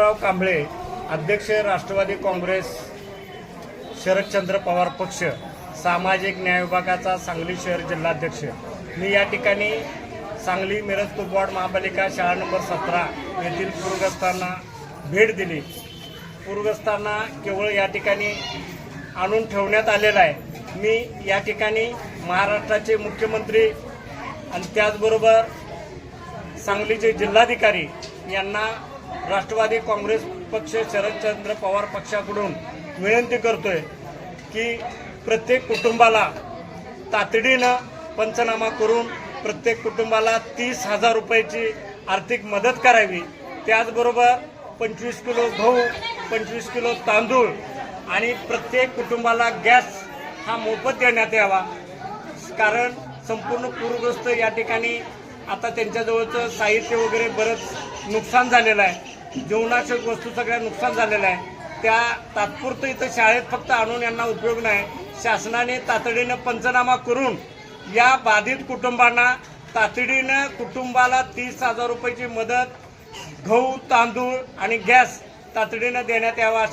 राव कांबळे अध्यक्ष राष्ट्रवादी काँग्रेस शरदचंद्र पवार पक्ष सामाजिक न्याय विभागाचा सांगली शहर जिल्हाध्यक्ष. मी या ठिकाणी सांगली मिरज तुपवाड महापालिका शाळा नंबर सतरा येथील पूरग्रस्तांना भेट दिली. पूरग्रस्तांना केवळ या ठिकाणी आणून ठेवण्यात आलेलं आहे. मी या ठिकाणी महाराष्ट्राचे मुख्यमंत्री आणि त्याचबरोबर सांगलीचे जिल्हाधिकारी यांना राष्ट्रवादी काँग्रेस पक्ष शरदचंद्र पवार पक्षाकडून विनंती करतोय की प्रत्येक कुटुंबाला तातडीनं पंचनामा करून प्रत्येक कुटुंबाला तीस हजार रुपयाची आर्थिक मदत करावी. त्याचबरोबर पंचवीस किलो गहू पंचवीस किलो तांदूळ आणि प्रत्येक कुटुंबाला गॅस हा मोफत देण्यात यावा. कारण संपूर्ण पूरग्रस्त या ठिकाणी आता त्यांच्याजवळचं साहित्य वगैरे बरंच नुकसान झालेलं आहे. जीवनाशक वस्तू सगळ्या नुकसान झालेलं आहे. त्या तात्पुरतं इथं शाळेत फक्त आणून यांना उपयोग नाही. शासनाने तातडीनं पंचनामा करून या बाधित कुटुंबांना तातडीनं कुटुंबाला तीस हजार रुपयाची मदत गहू तांदूळ आणि गॅस तातडीनं देण्यात यावा